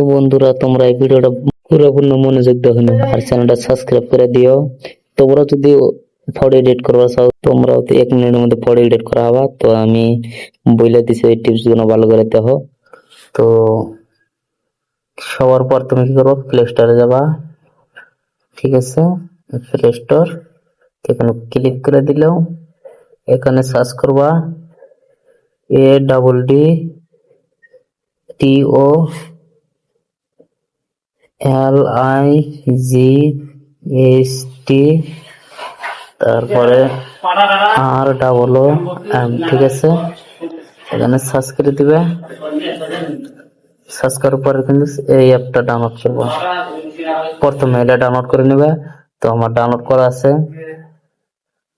তো বন্ধুরা, তোমরা এই ভিডিওটা পুরোপূর্ণ মনোযোগ দেখো আর চ্যানেলটা সাবস্ক্রাইব করে দিও। তোমরা যদি ফটো এডিট করবা চাও, তোমরাও এক মিনিটের মধ্যে ফটো এডিট করা হবা। তো আমি বইলে দিছি, এই টিপসগুলো ভালো করে দেখো। তো সবার পর তুমি কি করব? প্লে স্টোরে যাবা। ঠিক আছে? প্লে স্টোর এখানে ক্লিক করে দিলেও এখানে সার্চ করবা। A double D T O L I G S T তারপরে আর ডাবল ও এম ঠিক আছে? এখানে সার্চ করে দিবে। সার্চ করার পরে কিন্তু এই অ্যাপটা ডাউনলোড করব। প্রথমে এটা ডাউনলোড করে নেবে। তো আমার ডাউনলোড করা আছে।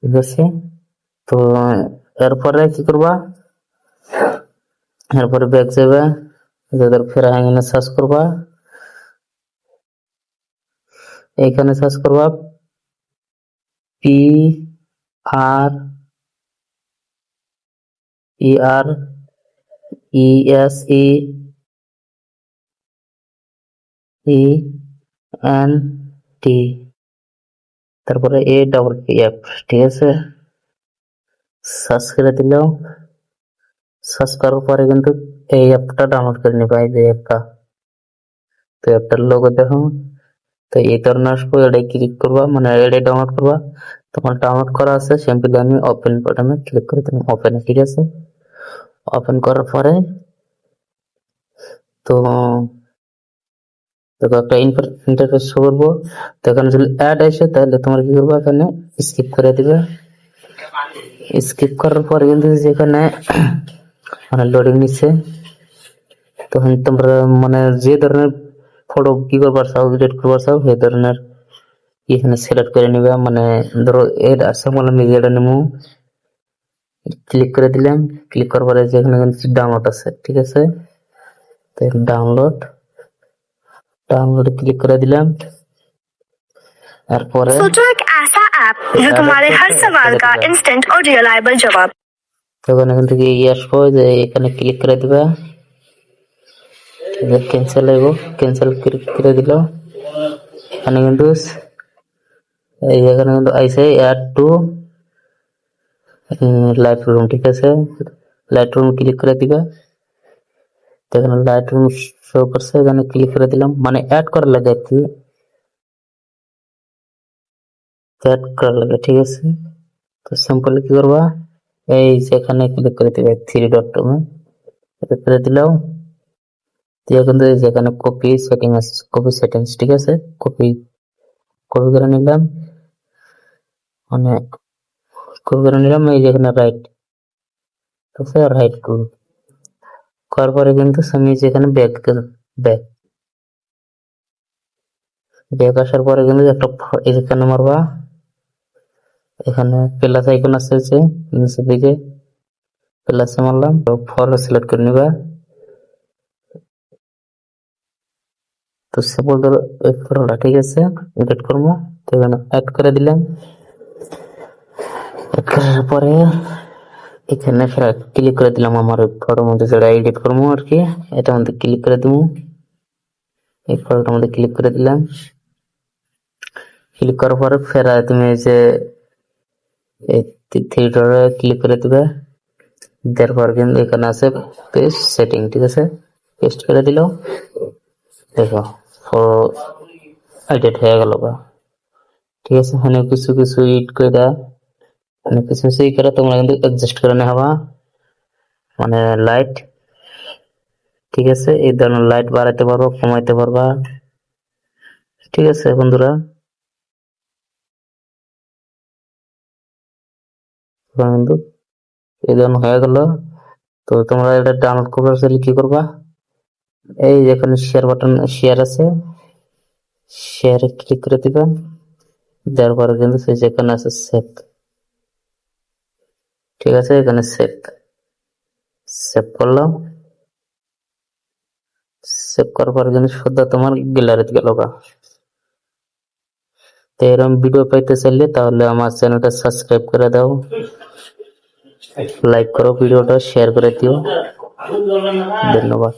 ঠিক আছে? তো এরপরে কি করবা? এরপরে ব্যাক যাবে। যাদের ফের এখানে সার্চ করবা। এখানে সার্চ করবা P R E R E S E E N T তারপরে এ ডাবল পি এফ ঠিক আছে? সার্চ করে দিলেও সার্চ করার পরে কিন্তু এই অ্যাপটা ডাউনলোড করে নিবা, এই যে অ্যাপটা তো অ্যাপটার লোগো দেখো। তো এই ধরনের আসব, এটাই ক্লিক করবা মানে এটাই ডাউনলোড করবা। তোমার ডাউনলোড করা আছে সিম্পলি আমি ওপেন বাটনে ক্লিক করে তুমি ওপেন ঠিক আছে? ওপেন করার পরে, তো দেখো একটা ইন্টারফেস শো করব। তো এখানে যদি অ্যাড আসে, তাহলে তোমার কি করব এখানে স্কিপ করে দিবে। স্কিপ করার পরে কিন্তু যেখানে মানে লোডিং নিচ্ছে। তখন তোমরা মানে যে ধরনের ফটো কি করবার চাও এডিট করবার চাও সেই ধরনের এখানে সিলেক্ট করে নিবে মানে ধরো এর আছে বলে আমি যেটা নেবো ক্লিক করে দিলাম ক্লিক করার পরে যেখানে ডাউনলোড আছে ঠিক আছে ডাউনলোড डाउनलोड क्लिक कर दिलाम তারপরে सोचो एक ऐसा ऐप जो तुम्हारे हर सवाल का इंस्टेंट और रियलायबल जवाब তখন এখান থেকে এই আসবো যে এখানে ক্লিক করে দিবা ক্যান্সেল হইব ক্যান্সেল করে দিল। এখানে কিন্তু এই এখানে কিন্তু আইসে অ্যাড টু লাইট রুম ঠিক আছে? লাইট রুম ক্লিক করে দিবা। এখানে লাইট রুম শো করছে, এখানে ক্লিক করে দিলাম। মানে অ্যাড করার লাগে আর কি। অ্যাড করার লাগে, ঠিক আছে? তো সিম্পলি কি করবা? এই যেখানে ক্লিক করে দিবে থ্রি ডট করে দিলাও দিয়ে এই যেখানে কপি সেটিং আছে কপি সেটিংস ঠিক আছে? কপি কপি করে নিলাম। মানে কপি করে নিলাম, এই যেখানে রাইট ঠিক আছে রাইট করব। করার পরে কিন্তু আমি যেখানে ব্যাক ব্যাক ব্যাক আসার পরে কিন্তু একটা এই মারবা। এখানে প্লাস আইকন আছে নিচের দিকে। প্লাসে মারলাম ফলো সিলেক্ট করে নিবা। তো সাপোজ ধরো এই ফটোটা ঠিক আছে এডিট করব। তো এখানে অ্যাড করে দিলাম। অ্যাড করার পরে এখানে ফের ক্লিক করে দিলাম আমার ফটোর মধ্যে যেটা এডিট করব আর কি, এটার মধ্যে ক্লিক করে দিব। এই ফটোটার মধ্যে ক্লিক করে দিলাম। ক্লিক করার পরে ফের তুমি যে থ্রি ডটে ক্লিক করে দিবে। দেওয়ার পর কিন্তু এখানে আছে পেস্ট সেটিং ঠিক আছে? পেস্ট করে দিল। দেখো। এডিট হয়ে গেল গা। ঠিক আছে অনেক কিছু কিছু ইট করে দেয় অনেক কিছু কিছু করে, তোমরা কিন্তু অ্যাডজাস্ট করে নেওয়া মানে লাইট ঠিক আছে, এই ধরনের লাইট বাড়াইতে পারব, কমাইতে পারবা। ঠিক আছে, বন্ধুরা। কিন্তু এই ধরনের হয়ে গেল। তো তোমরা এটা ডাউনলোড করবার কি করবা? এই যেখানে শেয়ার বাটন শেয়ার আছে। শেয়ারে ক্লিক করে দিবা। দেওয়ার পরে কিন্তু সেই যেখানে আছে সেভ ঠিক আছে, এখানে সেভ সেভ করলাম। সেভ করার পরে কিন্তু সোজা তোমার গ্যালারিতে গেল গা। তো এরকম ভিডিও পাইতে চাইলে তাহলে আমার চ্যানেলটা সাবস্ক্রাইব করে দাও। লাইক করো ভিডিওটা শেয়ার করে দিও। ধন্যবাদ।